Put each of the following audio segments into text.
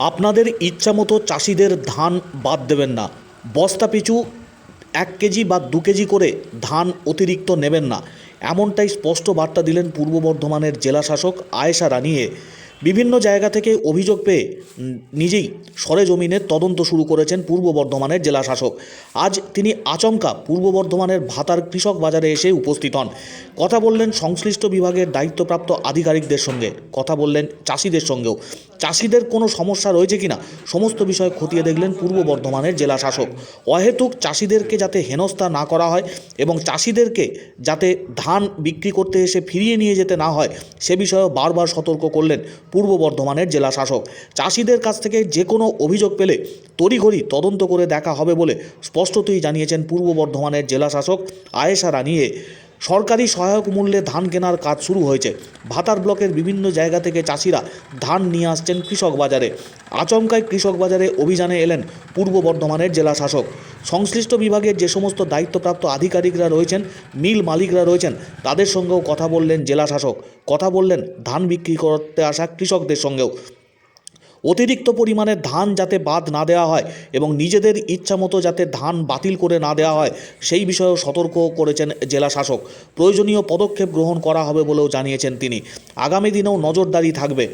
আপনাদের ইচ্ছামতো চাষিদের ধান বাদ দেবেন না। বস্তা পিছু এক কেজি বা দু কেজি করে ধান অতিরিক্ত নেবেন না। এমনটাই স্পষ্ট বার্তা দিলেন পূর্ব বর্ধমানের জেলাশাসক আয়েশা রানিয়ে। বিভিন্ন জায়গা থেকে অভিযোগ পেয়ে নিজেই সরেজমিনের তদন্ত শুরু করেছেন পূর্ব বর্ধমানের জেলাশাসক। আজ তিনি আচমকা পূর্ব বর্ধমানের ভাতার কৃষক বাজারে এসে উপস্থিত হন। কথা বললেন সংশ্লিষ্ট বিভাগের দায়িত্বপ্রাপ্ত আধিকারিকদের সঙ্গে। কথা বললেন চাষিদের সঙ্গেও। চাষিদের কোনো সমস্যা রয়েছে কিনা সমস্ত বিষয় খতিয়ে দেখলেন পূর্ব বর্ধমানের জেলা শাসক অহেতুক চাষিদেরকে যাতে হেনস্থা না করা হয় এবং চাষিদেরকে যাতে ধান বিক্রি করতে এসে ফিরিয়ে নিয়ে যেতে না হয়, সে বিষয়েও বারবার সতর্ক করলেন পূর্ব বর্ধমানের জেলা শাসক। চাষিদের কাছ থেকে যে কোনো অভিযোগ পেলে তড়িঘড়ি তদন্ত করে দেখা হবে বলে স্পষ্টতই জানিয়েছেন পূর্ব বর্ধমানের জেলা শাসক আয়েশা রানিয়ে। সরকারি সহায়ক মূল্যে ধান কেনার কাজ শুরু হয়েছে। ভাতার ব্লকের বিভিন্ন জায়গা থেকে চাষিরা ধান নিয়ে আসছেন কৃষক বাজারে। আচমকায় কৃষক বাজারে অভিযানে এলেন পূর্ব বর্ধমানের জেলা শাসক। সংশ্লিষ্ট বিভাগের যে সমস্ত দায়িত্বপ্রাপ্ত আধিকারিকরা রয়েছেন, মিল মালিকরা রয়েছেন, তাদের সঙ্গেও কথা বললেন জেলা শাসক। কথা বললেন ধান বিক্রি করতে আসা কৃষকদের সঙ্গেও। অতিরিক্ত পরিমাণে ধান যাতে বাদ না দেওয়া হয় এবং নিজেদের ইচ্ছা মতো যাতে ধান বাতিল করে না দেওয়া হয়, সেই বিষয়েও সতর্ক করেছেন জেলা শাসক। প্রয়োজনীয় পদক্ষেপ গ্রহণ করা হবে বলেও জানিয়েছেন তিনি। আগামী দিনেও নজরদারি থাকবে।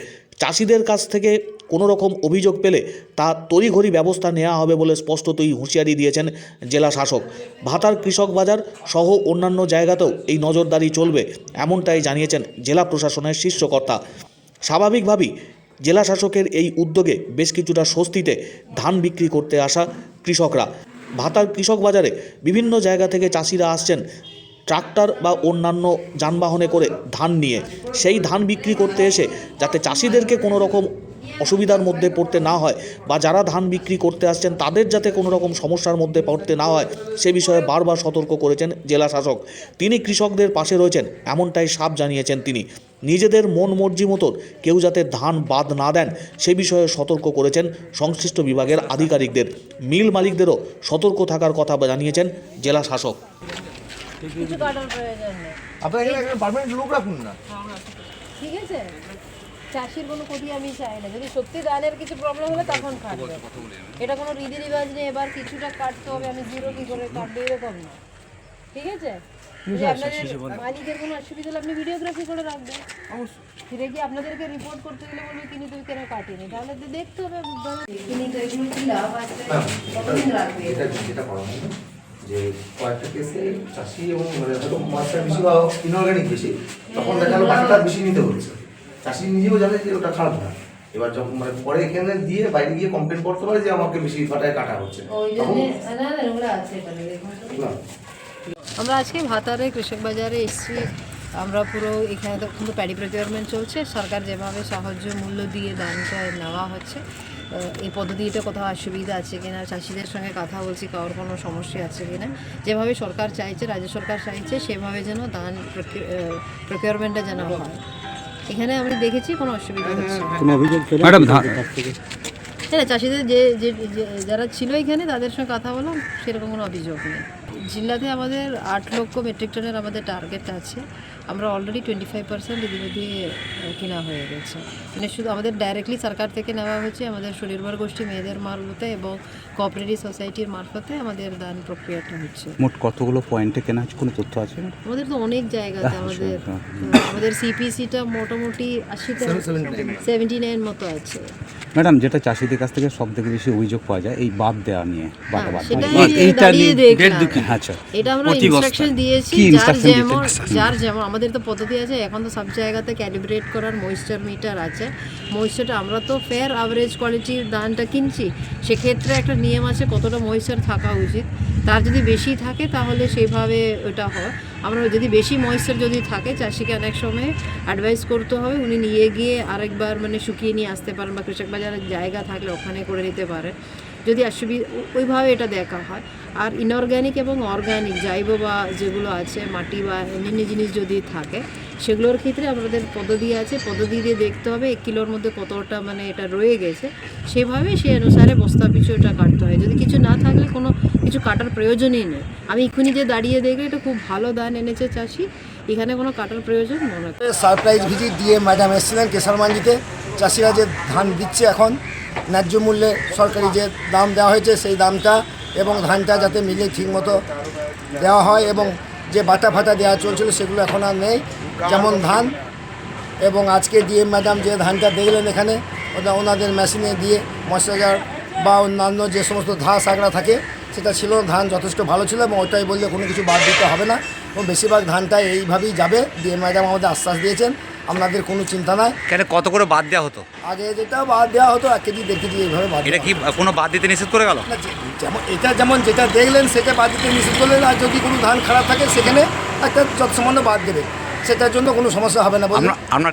চাষিদের কাছ থেকে কোনো রকম অভিযোগ পেলে তা তড়িঘড়ি ব্যবস্থা নেওয়া হবে বলে স্পষ্টতই হুঁশিয়ারি দিয়েছেন জেলা শাসক। ভাতার কৃষক বাজার সহ অন্যান্য জায়গাতেও এই নজরদারি চলবে, এমনটাই জানিয়েছেন জেলা প্রশাসনের শীর্ষকর্তা। স্বাভাবিকভাবেই জেলা শাসকের এই উদ্যোগে বেশ কিছুটা স্বস্তিতে ধান বিক্রি করতে আসা কৃষকরা। ভাতার কৃষক বাজারে বিভিন্ন জায়গা থেকে চাষিরা আসছেন ট্রাক্টর বা অন্যান্য যানবাহনে করে ধান নিয়ে। সেই ধান বিক্রি করতে এসে যাতে চাষিদেরকে কোনো রকম অসুবিধার মধ্যে পড়তে না হয় বা যারা ধান বিক্রি করতে আসছেন তাদের যাতে কোনো রকম সমস্যার মধ্যে পড়তে না হয়, সে বিষয়ে বারবার সতর্ক করেছেন জেলা শাসক তিনি কৃষকদের পাশে রয়েছেন, এমনটাই সাপ জানিয়েছেন তিনি। নিজেদের মন মর্জি মতন কেউ যাতে ধান বাদ না দেন সে বিষয়ে সতর্ক করেছেন সংশ্লিষ্ট বিভাগের আধিকারিকদের। মিল মালিকদেরও সতর্ক থাকার কথা জানিয়েছেন জেলা শাসক। কিছু কাটার প্রয়োজন নেই। আপনারা এখানে পার্মানেন্ট লোক রাখুন না। ঠিক আছে। চাষির কোনো ক্ষতি আমি চাই না। যদি সত্যি ধানের কিছু প্রবলেম হলে তখন কাটবে। এটা কোনো রীতি রিবাজ নেই। এবার কিছুটা কাটতে হবে আমি জিরো কি করে কাটবে এরকম না। ঠিক আছে? মালিকের কোনো অসুবিধা হলে আপনি ভিডিওগ্রাফি করে রাখবেন। ফিরে গিয়ে আপনাদেরকে রিপোর্ট করতে গেলে বলবে তিনি তুমি কেন কাটিনি। তাহলে তো দেখতে হবে তিনি তো এগুলো কি লাভ? আছে কতদিন রাখবে যেটা যেটা করা যে কয়েকটা কেসে চাষি এবং মানে মাছটা বেশি বা ইনঅর্গানিক বেশি তখন দেখা গেলো বাকিটা বেশি নিতে হচ্ছে চাষি নিজেও জানে যে ওটা খারাপ না। এবার যখন মানে পরে এখানে দিয়ে বাইরে গিয়ে কমপ্লেন করতে পারে যে আমাকে বেশি ফাটায় কাটা হচ্ছে। তখন আমরা আজকে ভাতারে কৃষক বাজারে এসেছি আমরা পুরো এখানে তো কিন্তু প্যাডি প্রকিউরমেন্ট চলছে সরকার যেভাবে সাহায্য মূল্য দিয়ে ধানটা নেওয়া হচ্ছে এই পদ্ধতিটা কোথাও অসুবিধা আছে কিনা চাষিদের সঙ্গে কথা বলছি কারোর কোনো সমস্যা আছে কিনা যেভাবে সরকার চাইছে রাজ্য সরকার চাইছে সেভাবে যেন ধান প্রকিউরমেন্টটা যেন হয় এখানে আমি দেখেছি কোনো অসুবিধা হচ্ছে না। ম্যাডাম? হ্যাঁ চাষিদের যে যে যে- যারা ছিল এখানে তাদের সঙ্গে কথা বললাম সেরকম কোনো অভিযোগ নেই জিল্লাতে আমাদের আট লক্ষ মেট্রিক টনের আমাদের টার্গেট আছে। আমরা অলরেডি টোয়েন্টি ফাইভ পার্সেন্ট ইতিমধ্যে কেনা হয়ে গেছে। মানে শুধু আমাদের ডাইরেক্টলি সরকার থেকে নেওয়া হয়েছে আমাদের স্বনির্ভর গোষ্ঠী মেয়েদের মারফতে এবং কোঅপারেটিভ সোসাইটির মারফতে আমাদের দান প্রক্রিয়াটা হচ্ছে। মোট কতগুলো পয়েন্টে কেনা হচ্ছে? কোনো তথ্য আছে? আমাদের তো অনেক জায়গাতে আমাদের তো আমাদের সিপিসিটা মোটামুটি আশিটা সেভেন্টি নাইন মতো আছে। ম্যাডাম যেটা চাষিদের কাছ থেকে সব থেকে বেশি অভিযোগ পাওয়া যায় এই বাদ দেওয়া নিয়ে বাটা হ্যাঁ, বাদ এইটা নিয়ে আচ্ছা। এটা আমরা ইনস্ট্রাকশন দিয়েছি যার যেমন যার যেমন আমাদের তো পদ্ধতি আছে এখন তো সব জায়গাতে ক্যালিব্রেট করার ময়েশ্চার মিটার আছে। ময়েশ্চারটা আমরা তো ফেয়ার অ্যাভারেজ কোয়ালিটির ধানটা কিনছি। সেক্ষেত্রে একটা নিয়ম আছে কতটা ময়েশ্চার থাকা উচিত। তার যদি বেশি থাকে তাহলে সেইভাবে ওটা হয়। আমরা যদি বেশি ময়েশ্চার যদি থাকে, চাষিকে অনেক সময় অ্যাডভাইস করতে হবে উনি নিয়ে গিয়ে আরেকবার মানে শুকিয়ে নিয়ে আসতে পারেন বা কৃষক বাজারের জায়গা থাকলে ওখানে করে নিতে পারেন। যদি অসুবিধা ওইভাবে এটা দেখা হয়। আর ইনঅর্গ্যানিক এবং অর্গ্যানিক জৈব বা যেগুলো আছে, মাটি বা অন্যান্য জিনিস যদি থাকে, সেগুলোর ক্ষেত্রে আমাদের পদ্ধতি আছে। পদ্ধতি দিয়ে দেখতে হবে এক কিলোর মধ্যে কতটা মানে এটা রয়ে গেছে। সেভাবে সেই অনুসারে বস্তা পিছু এটা কাটতে হয়। যদি কিছু না থাকলে কোনো কিছু কাটার প্রয়োজনই নেই। আমি এক্ষুনি যে দাঁড়িয়ে দেখলে এটা খুব ভালো দান এনেছে চাষি। এখানে কোনো কাটার প্রয়োজন মনে সারপ্রাইজ ভিজিট দিয়ে ম্যাডাম এসেছিলেন কেশারমান্ডিতে চাষিরা যে ধান দিচ্ছে এখন ন্যায্য মূল্যে সরকারি যে দাম দেওয়া হয়েছে সেই দামটা এবং ধানটা যাতে মিলে ঠিকমতো দেওয়া হয় এবং যে বাটা ফাটা দেওয়া চলছিল সেগুলো এখন আর নেই, যেমন ধান এবং আজকে ডিএম ম্যাডাম যে ধানটা দেখলেন এখানে, ওটা ওনাদের মেশিনে দিয়ে ময়শ্চারাইজার বা অন্যান্য যে সমস্ত ঘাস আগড়া থাকে, সেটা ছিল, ধান যথেষ্ট ভালো ছিল এবং ওটাই বললে কোনো কিছু বাদ দিতে হবে না। এবং বেশিরভাগ ধানটা এইভাবেই যাবে, ডিএম ম্যাডাম আমাদের আশ্বাস দিয়েছেন। আপনাদের কোনো চিন্তা নাই। কেন কত করে বাদ দেওয়া হতো? আগে যেটা বাদ দেওয়া হতো এক কেজি দেড় কেজি এইভাবে বাদ এটা কি কোনো বাদ দিতে নিষেধ করে গেল? না, যে- যেমন এটা যেমন যেটা দেখলেন সেটা বাদ দিতে নিষেধ করলেন আর যদি কোনো ধান খারাপ থাকে সেখানে একটা যৎসামান্য বাদ দেবে। সেটার জন্য কোনো সমস্যা হবে না বলে আপনার আপনার